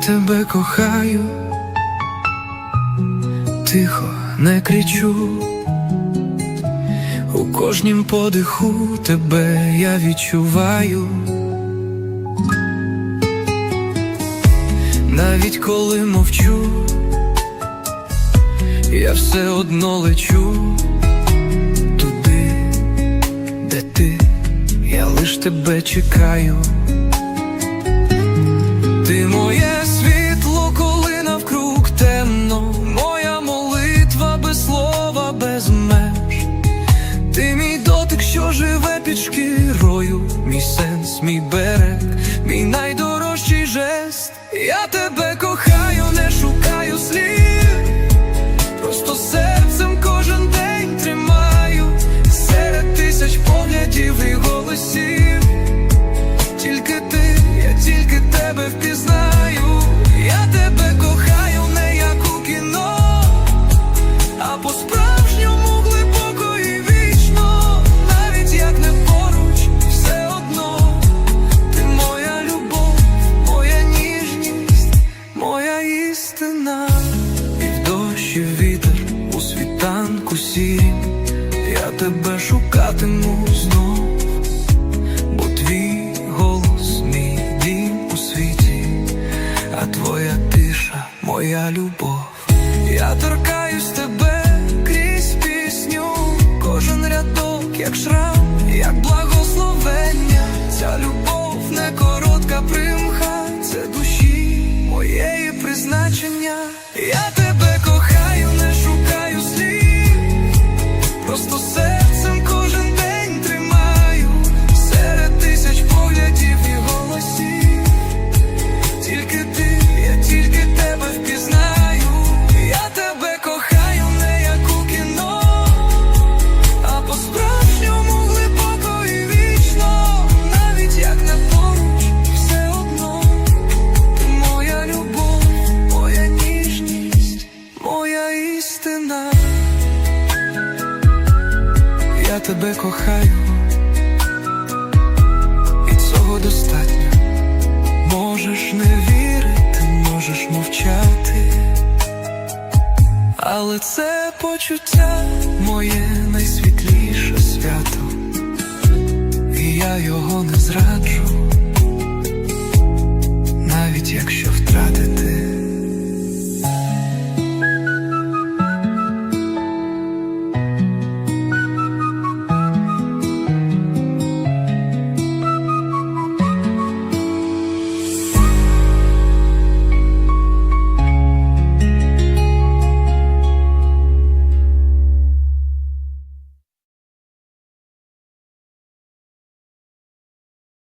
тебе кохаю, тихо не кричу, у кожнім подиху тебе я відчуваю. Навіть коли мовчу, я все одно лечу туди, де ти, я лиш тебе чекаю. Без меж. Ти мій дотик, що живе під шкірою, мій сенс, мій берег, мій найдорожчий жест. Я тебе кохаю, не шукаю слів, просто серцем кожен день тримаю серед тисяч поглядів і голосів. Я тебе шукатиму знов бо твій голос мій дім у світі, а твоя тиша моя любов. Я торкаюсь тебе крізь пісню, кожен рядок, як шрам, як благословення. Ця любов не коротка примха, це душі моєї призначення. Я тебе Тебе кохаю, і цього достатньо. Можеш не вірити, можеш мовчати, але це почуття моє найсвітліше свято, і я його не зраджу.